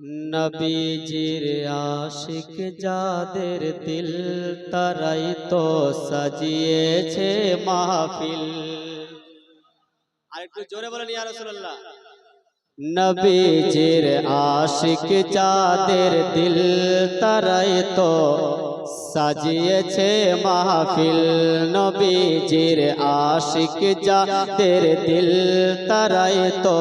নবীজির আশিক যাদের দিল তারাই তো সাজিয়েছে মাহফিল। আরেকটু জোরে বলেন ইয়া রাসূলুল্লাহ। নবীজির আশিক যাদের দিল তারাই তো সাজিয়েছে মাহফিল নবীজির আশিক যাদের দিল, তারাই তো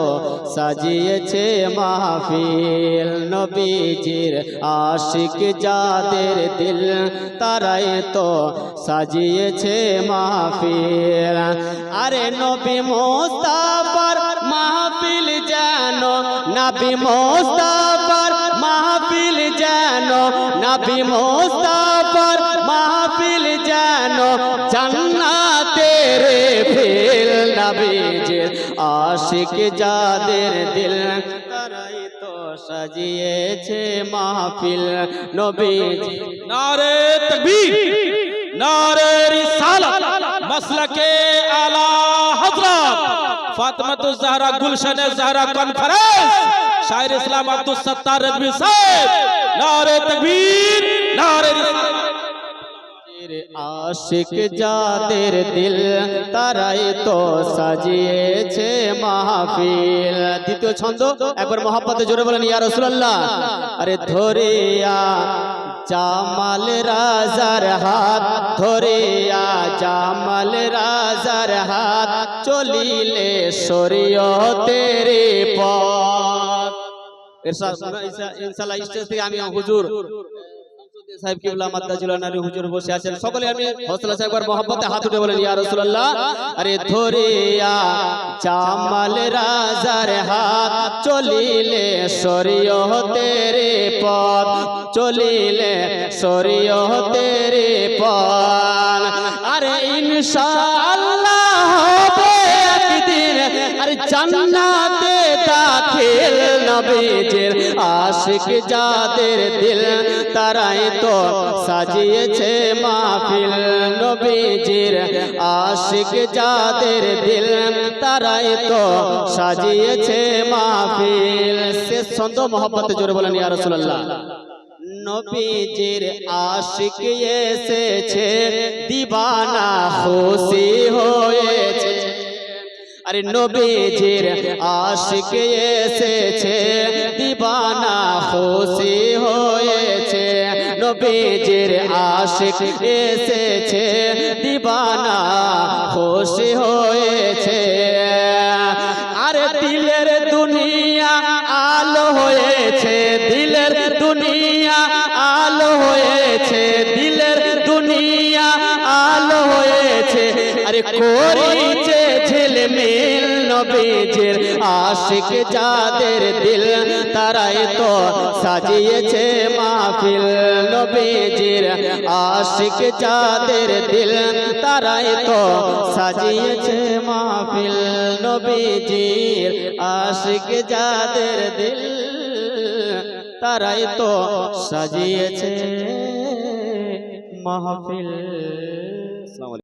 সাজিয়েছে মাহফিল নবীজির আশিক যাদের দিল, তারাই তো সাজিয়েছে মাহফিল। আরে নবী মোস্তাফার মাহফিল যেন, নবী যেন নবী মোস্তাফার মাহফিল যেন জান্নাতের ফিল নবীজির আশিক যাদের দিল তো সাজিয়েছে মাহফিল নবীজি। নারে তকবীর, নারে রিসালাত, মাসলাকে আলা হযরত ফাতেমাতু জাহরা গুলশানে জাহরা কনফারেন্স, শায়ের ইসলাম আব্দুল সত্তার রবি সাহেব। নারে তকবীর নারে আশিক যাদের দিল তারাই তো সাজিয়েছে মাহফিল। দ্বিতীয় ছন্দ একবার মহাপাতে জোরে বলেন ইয়া রসুল্লাহ আরে ধরিয়া জামাল রাজার হাত ধরিয়া জামাল রাজার হাত চলিলে সরিয় তেরে পথ। ইনশাআল্লাহ স্টেজ থেকে আমি হুজুর সাহেব কিবলা মাদ্দাজুল্লাহ নারী হুজুর বসে আছেন সকলে আমি হসলা সাহেব একবার হাত উঠে বলেন ইয়া রাসূলুল্লাহ আরে ধরিয়া জামাল রাজার হাত চলিলে শরীয়তের পথ চলিলে শরীয়তের পথ আরে ইনশাআল্লাহ হবে একদিন আরে জান্নাতে আশিক যাদের দিল, তারাই তো সাজিয়েছে মাহফিল নবীজির। আশিক যাদের দিল, তারাই তো সাজিয়েছে মাহফিল। সে ছন্দ মোহাম্মতে জোরে বলেন ইয়া রাসূলুল্লাহ। নবীজির আশিক এসেছে, দিবানা খুশি হয়েছে। আরে নবীজির আশিক এসেছে দিবানা খুশি হয়েছে, নবীজির আশিক এসেছে, দিবানা খুশি হয়েছে। আরে দিলের দুনিয়া আলো হয়েছে, দিলের দুনিয়া আলো হয়েছে, দিলের দুনিয়া আলো হয়েছে। আরে ঝিলমিল নবীজির আশিক যাদের দিল, তারাই তো সাজিয়েছে মাহফিল। নবীজির আশিক যাদের দিল, তারাই তো সাজিয়েছে মাহফিল। নবীজির আশিক যাদের দিল, তারাই তো সাজিয়েছে মাহফিল।